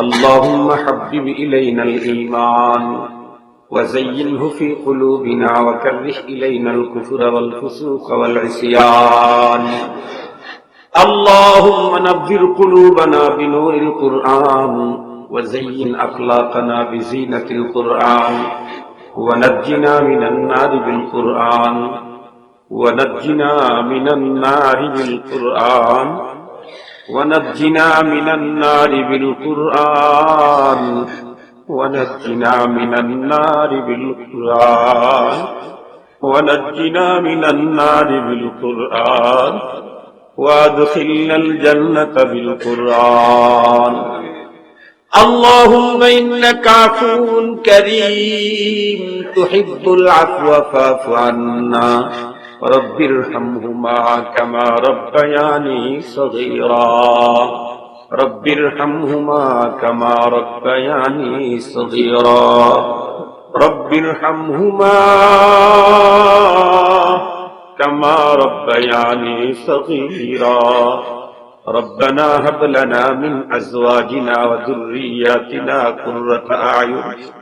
اللهم حبب إلينا الإيمان وزينه في قلوبنا وكره إلينا الكفر والفسوق والعصيان. اللهم نبذر قلوبنا بنور القرآن وزين أخلاقنا بزينة القرآن ونجنا من النار بالقرآن ونجنا من النار بالقرآن ونجنا من النار بالقرآن. ونجنا من النار بالقرآن. ونجنا من النار بالقرآن. وأدخلنا الجنة بالقرآن. اللهم إنك عفو كريم. تحب العفو فاعف عنا. رب ارحمهما كما ربياني صغيرا. رب ارحمهما كما ربياني صغيرا. رب ارحمهما كما ربياني صغيرا. ربنا هب لنا من أزواجنا وذرياتنا قرة أعين.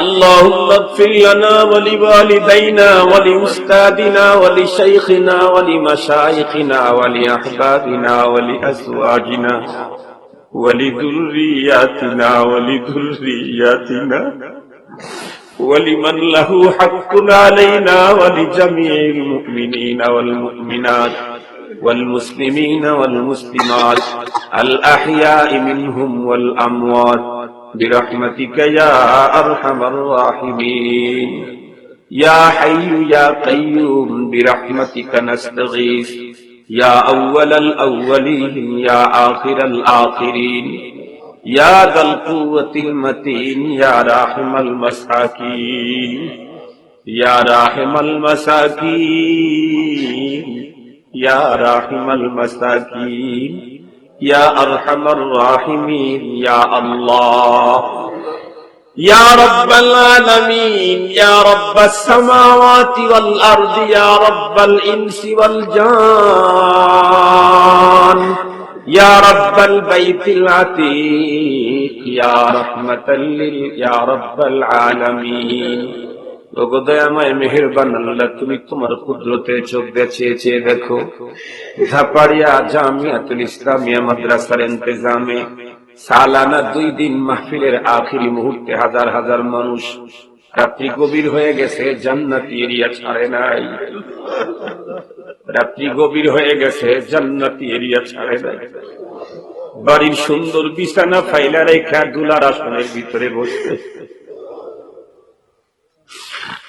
اللهم اغفر لنا ولوالدينا ولأستاذنا ولشيخنا ولمشايخنا ولأحبابنا ولأزواجنا ولذرياتنا ولذرياتنا ولمن له حق علينا ولجميع المؤمنين والمؤمنات والمسلمين والمسلمات الأحياء منهم والأموات برحمتك يا أرحم الراحمين. يا حي يا قيوم، برحمتك نستغيث. يا أول الأولين، يا آخر الآخرين. يا ذا القوة المتين، يا راحم المساكين. يا راحم المساكين. يا راحم المساكين. يا أرحم الراحمين يا الله. يا رب العالمين يا رب السماوات والأرض يا رب الإنس والجان. يا رب البيت العتيق يا رحمة لل يا رب العالمين. মানুষ রাত্রি গভীর হয়ে গেছে, জান্নাতি এরিয়া ছাড়ে নাই। রাত্রি গভীর হয়ে গেছে, জান্নাতি এরিয়া ছাড়ে নাই। বাড়ির সুন্দর বিছানা ফাইলা রেখা দুলার আসনের ভিতরে বসতে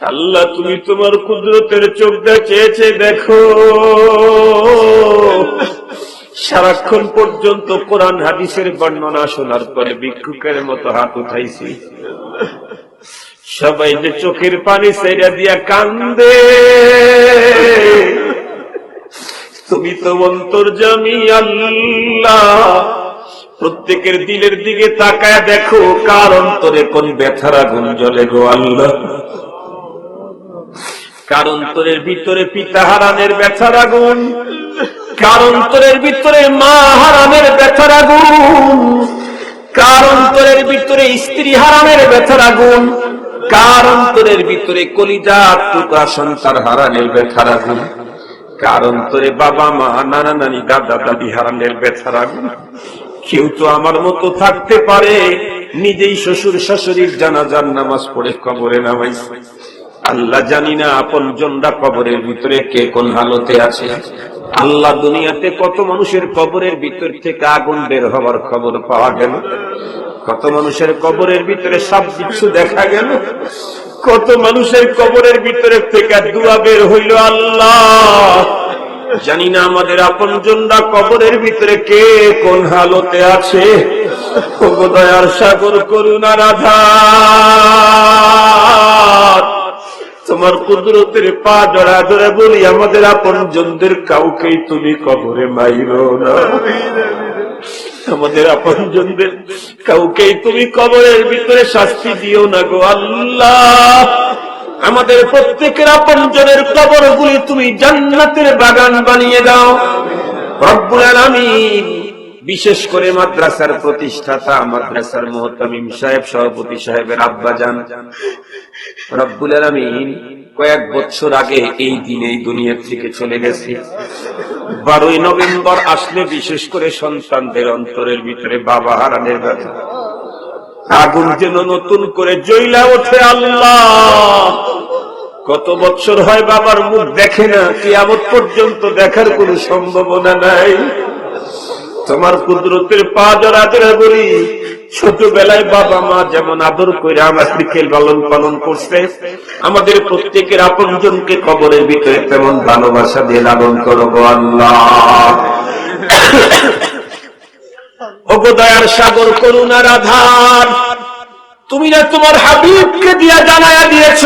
আল্লাহ, তুমি তোমার কুদরতের চোখ চেয়েছে, দেখো। সারাক্ষণ পর্যন্ত কোরআন হাদিসের বর্ণনা শোনার পরে ভিক্ষুকের মতো হাত উঠাইছি। সবাই যে চোখের পানি সেরা দিয়া কান্দে। তুমি তো অন্তর অন্তর্জামি আল্লাহ, প্রত্যেকের দিলের দিকে তাকায় দেখো, কার অন্তরে কোন ব্যথার আগুন জ্বলে গো আল্লাহ। কার অন্তরের ভিতরে পিতা হারানের ব্যথার আগুন। কার অন্তরের ভিতরে মা হারানের ব্যথার আগুন। কার অন্তরের ভিতরে স্ত্রী হারানের ব্যথার আগুন। কার অন্তরের ভিতরে কলিজা টুকরা সন্তান হারানের ব্যথার আগুন। কার অন্তরে বাবা মা, নানা নানি, দাদা দাদি হারানের ব্যথার আগুন। কেউ তো আমার মতো থাকতে পারে, নিজেই শ্বশুর শাশুড়ির জানাজার নামাজ পড়ে কবরে নামাইছে। আল্লাহ জানি না আপন জনরা কবরের ভিতরে কে কোন হালতে আছে। আল্লাহ দুনিয়াতে কত মানুষের কবরের ভিতর থেকে আগুন বের হওয়ার খবর পাওয়া গেল। কত মানুষের কবরের ভিতরে সব কিছু দেখা গেল। কত মানুষের কবরের ভিতরে থেকে দুয়া বের হইল আল্লাহ। জানি না আমাদের আপন জনরা কবরের ভিতরে কে কোন হালতে আছে। দয়ার সাগর করুণার আধার। তোমার কুদরতের পা জড়া জড়া বলি, আমাদের আপন জনদের কাউকেই তুমি কবরে মাইরো না। আমাদের আপন জনদের কাউকেই তুমি কবরের ভিতরে শাস্তি দিও না গো আল্লাহ। আমাদের প্রত্যেকের আপন জনের কবরগুলি তুমি জান্নাতের বাগান বানিয়ে দাও। রব্বুল আলামিন বিশেষ করে মাদ্রাসার প্রতিষ্ঠাতা মাদ্রাসার মোহতামিম সাহেব, সভাপতি সাহেবের আব্বা যান রব্বুল আলামিন কয়েক বছর আগে এই দিনে দুনিয়ার থেকে চলে গেছে। বারোই নভেম্বর আসলে বিশেষ করে সন্তানদের অন্তরের ভিতরে বাবা হারানের ব্যথা। আগুন যেন নতুন করে জইলা ওঠে আল্লাহ। কত বছর হয় বাবার মুখ দেখে না, কিয়ামত পর্যন্ত দেখার কোন সম্ভাবনা নাই। তোমার কুদরতের পা জড়া জড়া করি। ছোটবেলায় বাবা মা যেমন আদর করে আমাদেরকে লালন পালন করছে, আমাদের প্রত্যেকের আপন জনকে কবরের ভিতরে তেমন ভালোবাসা দিয়ে লালন করো গো আল্লাহ। ওগো দয়ার সাগর, করুণার আধার, তুমি না তোমার হাবিবকে দিয়া জানায়া দিয়েছ।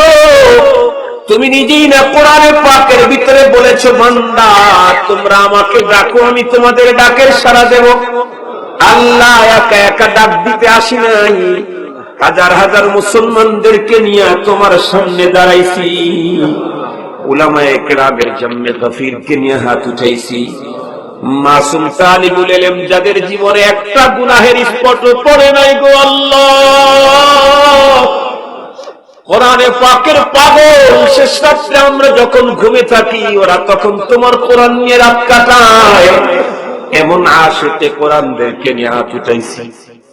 তুমি নিজেই না কোরআনের পাকের ভিতরে বলেছ, বান্দা, তোমরা আমাকে ডাকো, আমি তোমাদের ডাকের সারা দেব। আল্লাহ একা একা ডাক দিতে আসি নাই। হাজার হাজার মুসলমানদেরকে নিয়ে তোমার সামনে দাঁড়াইছি। উলামায়ে কেরামের জন্মে গফিরকে নিয়ে হাত উঠাইছি। মাসুম তালিবুল এলেম যাদের জীবনে একটা গুনাহের স্পট পড়ে নাই গো আল্লাহ। কোরআনে পাকের পাগল। শেষ রাত্রে আমরা যখন ঘুমে থাকি, ওরা তখন তোমার কোরআন নিয়ে রাত কাটায়। এমন আশতে কোরআনদেরকে নিয়ে হাত উঠাইছি।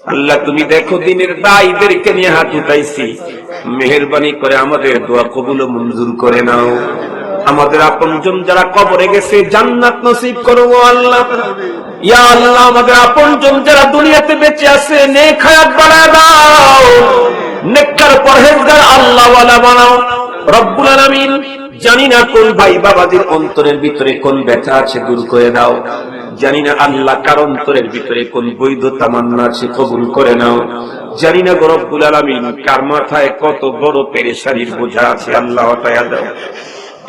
আল্লাহ, তুমি দেখো দিনের দায়ীদেরকে নিয়ে হাত উঠাইছি। মেহরবানি করে আমাদের দোয়া কবুল মঞ্জুর করে নাও। আমাদের আপন আপনজন যারা কবরে গেছে, জান্নাত নসিব করো আল্লাহ। ইয়া আল্লাহ, আমাদের আপনজন যারা দুনিয়াতে বেঁচে আছে, নেক হায়াত বাড়ায় দাও। নেককার পরহেজগার আল্লাহ বানাও। রব্বুল আলামিন জানি না কোন ভাই বাবাদের অন্তরের ভিতরে কোন ব্যথা আছে, দূর করে দাও। জানি না আল্লাহ কার অন্তরের ভিতরে কোন বৈধ তামান্না আছে, কবুল করে নাও। জানি না গো রব্বুল আলামিন কার মাথায় কত বড় পেরেশানির বোঝা আছে, আল্লাহ দাও।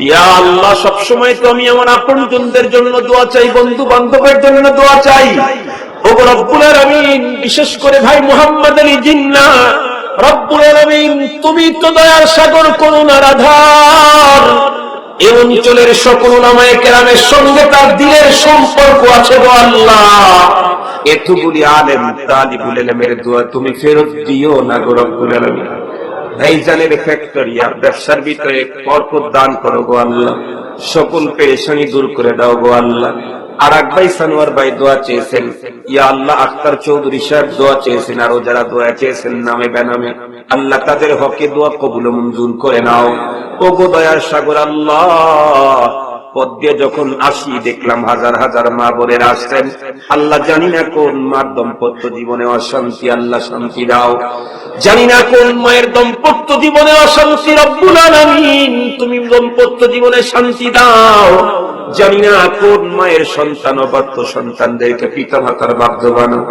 ইয়া আল্লাহ, সবসময় তো আমি আমার আপনজনদের জন্য দোয়া চাই বন্ধু বান্ধবের জন্য দোয়া চাই। ও রব্বুল আলামিন, বিশেষ করে ভাই মোহাম্মদ আলী জিন্না রব্বুল আলামিন, তুমি তো দয়ার সাগর করুণার আধার। এই অঞ্চলের সকল ওলামায়ে কেরামের সঙ্গে তার দিলের সম্পর্ক আছে গো আল্লাহ। এতগুলি আলেম, তালিবুল ইলমের দোয়া তুমি ফেরত দিও না গো রব্বুল আলামিন। ভাইজানের ফ্যাক্টরি আর ব্যবসার ভিতরে বরকত দান করো গো আল্লাহ। সকল পেরেশানি দূর করে দাও গো আল্লাহ। আর এক সানোয়ার ভাই দোয়া চেয়েছেন, ইয়া আল্লাহ আখতার চৌধুরী সাহেব দোয়া চেয়েছেন, আরও যারা দোয়া চেয়েছেন নামে বেনামে, আল্লাহ তাদের হকে দোয়া কবুল মঞ্জুর করে নাও। ও গো দয়ার সাগর আল্লাহ পথ দিয়ে যখন আসি, দেখলাম হাজার হাজার মা বোনের আসছেন। আল্লাহ জানি না কোন মার দম্পত্য জীবনে অশান্তি, আল্লাহ শান্তি দাও। জানি না কোন মায়ের দম্পত্য জীবনে অশান্তি, রব্বুল আলামিন, তুমি দম্পত্য জীবনে শান্তি দাও। জানি না কোন মায়ের সন্তান অবাধ্য সন্তানদেরকে পিতা মাতার বাধ্য বানাও।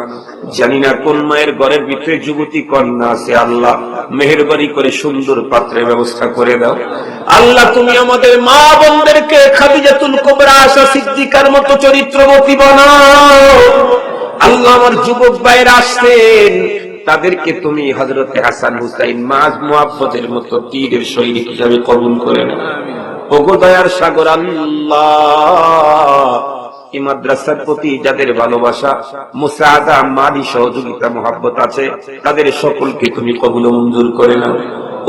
জানি না কোন মায়ের ঘরের ভিতরে যুবতী কন্যা আছে, আল্লাহ মেহরবানি করে সুন্দর পাত্রের ব্যবস্থা করে দাও। আল্লাহ, তুমি আমাদের মা বোনদেরকে খাদিজাতুল কোবরা আশা সিদ্দিকার মতো চরিত্রবতী বানাও। আল্লাহ আমার যুবক ভাইয়ের আসছেন। তাদেরকে তুমি হজরতে হাসান হুসাইন মাজ মুহাব্বতের মতো তীরের সৈনিক হিসাবে কবুল করে নাও। ওগো সাগর, আল্লাহ। এই মাদ্রাসার প্রতি যাদের ভালোবাসা, মুসাদা মালি সহযোগিতা, মহাব্বত আছে, তাদের সকলকে তুমি কবুল মঞ্জুর করে নাও।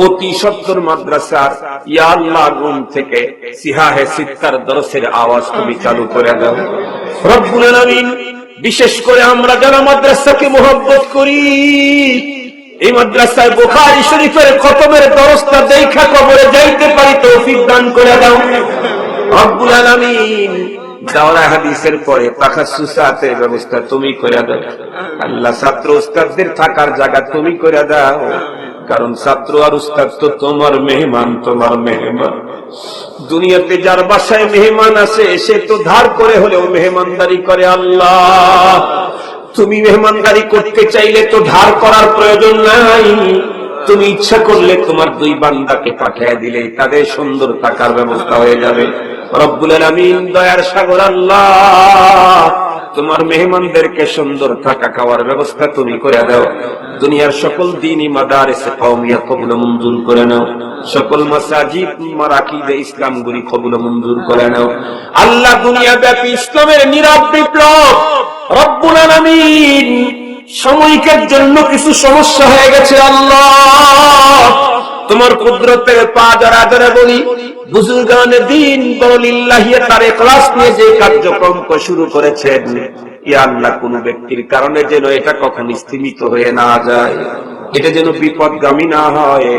অতি সত্তর মাদ্রাসার ইয়া আল্লাহ রুম থেকে সিহাহে সিত্তার দরসের আওয়াজ তুমি চালু করে দাও। রব্বুল আলামিন, বিশেষ করে আমরা যারা মাদ্রাসাকে মোহব্বত করি, এই মাদ্রাসায় বোখারি শরীফের খতমের দরস্তা দেখা কবরে যাইতে পারি তৌফিক দান করে দাও। রব্বুল আলামিন ব্যবস্থা তুমি করে দাও। আল্লাহ ছাত্র উস্তাদদের থাকার জায়গা তুমি করে দাও। কারণ ছাত্র আর উস্তাদ তো তোমার মেহমান তোমার মেহমান। দুনিয়াতে যার বাসায় মেহমান আছে, সে তো ধার করে হলেও মেহমানদারি করে আল্লাহ। তুমি মেহমানদারি করতে চাইলে তো ধার করার প্রয়োজন নাই। তুমি ইচ্ছা করলে তোমার দুই বান্দাকে পাঠিয়ে দিলে, তাদের সুন্দর থাকার ব্যবস্থা হয়ে যাবে। রব্বুল আলামিন, দয়ার সাগর আল্লাহ। তোমার মেহমানদেরকে সুন্দর থাকা খাওয়ার ব্যবস্থা তুমি করে দাও। দুনিয়ার সকল দিনই মাদারেসে কওমিয়া কবুল মঞ্জুর করে নাও। সকল মাসাজিদ মারাকিদে ইসলাম গুলি কবুল মঞ্জুর করে নাও। আল্লাহ দুনিয়া ব্যাপী ইসলামের নীরব বিপ্লব। রব্বুল সাময়িকের জন্য কিছু সমস্যা হয়ে গেছে, আল্লাহ। তোমার কুদরতের পা জড়া জড়া বলি বুজুর্গানে দিন তার নিয়ে যে শুরু করেছেন কোন ব্যক্তির কারণে যেন এটা স্থিমিত হয়ে না যায়। এটা যেন বিপদগামী না হয়।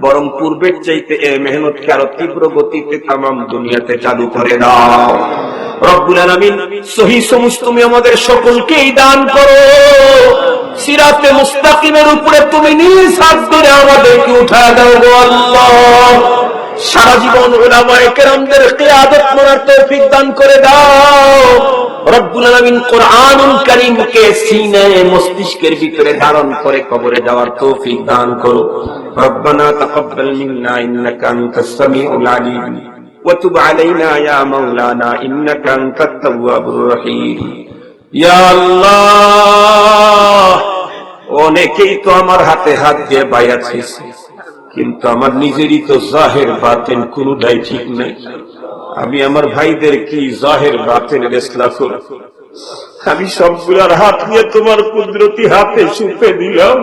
বরং পূর্বের চাইতে মেহনতকে আরও তীব্র গতিতে তামাম দুনিয়াতে চালু করে দাও। রব্বুল আলামিন সহি তুমি আমাদের সকলকেই দান করো। সিরাতে মুস্তাকিমের উপরে তুমি নিজ হাত ধরে আমাদেরকে উঠা দাও আল্লাহ। সারা জীবন ওলামায়ে কেরামদের কিয়াদত করার তৌফিক দান করে দাও রব্বুল আলামিন কোরআনুল কারীমকে সিনায় মস্তিষ্কের ভিতরে ধারণ করে কবরে যাওয়ার তৌফিক দান করো রব্বানা তাকাব্বাল মিন্না ইন্নাকা আনতাস সামিউল আলিম وتب علينا يا مولانا إنك أنت التواب الرحيم يا الله অনেকেই তো আমার হাতে হাত দিয়ে বাইয়াছিস কিন্তু আমার নিজেরই তো জাহের বাতেন, কোনটাই ঠিক নেই। আমি আমার ভাইদের কি জাহের বাতেন রেসলা করব আমি সবগুলার হাত নিয়ে তোমার কুদরতি হাতে সুপে দিলাম।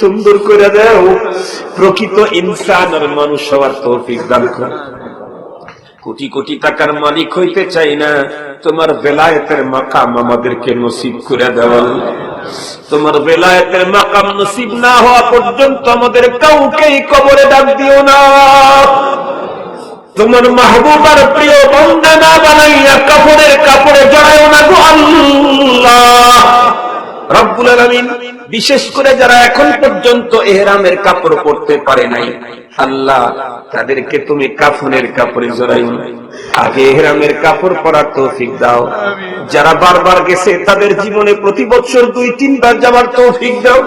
সুন্দর করে দাও। প্রকৃত ইনসান আর মানুষ হওয়ার তৌফিক দান করো। কোটি কোটি টাকার মালিক হইতে চাই না। তোমার বেলায়েতের মাকাম আমাদেরকে নসিব করে দেওয়া তোমার বেলায়েতের মাকাম নসিব না হওয়া পর্যন্ত আমাদের কাউকেই কবরে ডাক দিও না। তোমার মাহবুবার প্রিয় বন্ধা না বানাইয়া কাপড়ের কাপড়ে জড়ায় না গো আল্লাহ। রব্বুল আলামিন, বিশেষ করে যারা এখন পর্যন্ত এহরামের কাপড় পরতে পারে নাই। আল্লাহ, তাদেরকে তুমি কাফনের কাপড়ে জড়াইও। আগে এহরামের কাপড় পরার তৌফিক দাও। যারা বারবার গেছে, তাদের জীবনে প্রতি বছর দুই, তিনবার যাবার তৌফিক দাও।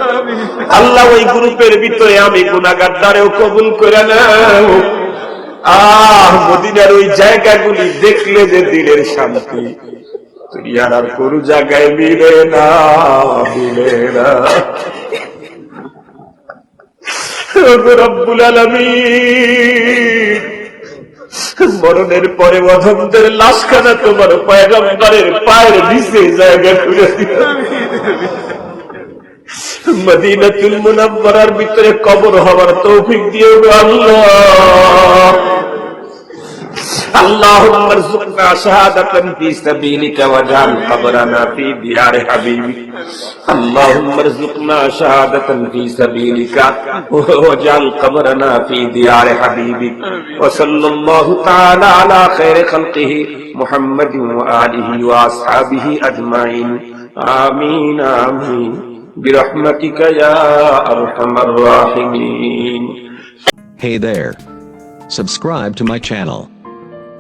আল্লাহ ওই গ্রুপের ভিতরে আমি গুনাগার দ্বারেও কবুল করে নাও। আহ, মদিনার ওই জায়গাগুলি দেখলে যে দিলের শান্তি। দুনিয়ার আর কোন জায়গায় মিলে না মিলে না। মরণের পরে অধমদের লাশখানা তোমার পয়গম্বরের পায়ের নিচে জায়গা দিও। মদিনাতুল মুনাব্বরার ভিতরে কবর হওয়ার তৌফিক গো আল্লাহ। اللهم ارزقنا شهادة في سبيلك واجعل قبرنا في ديار حبيبك اللهم ارزقنا شهادة في سبيلك واجعل قبرنا في ديار حبيبك وصلى الله تعالى على خير خلقه محمد وآله وأصحابه أجمعين آمين آمين برحمتك يا أرحم الراحمين Hey there. Subscribe to my channel.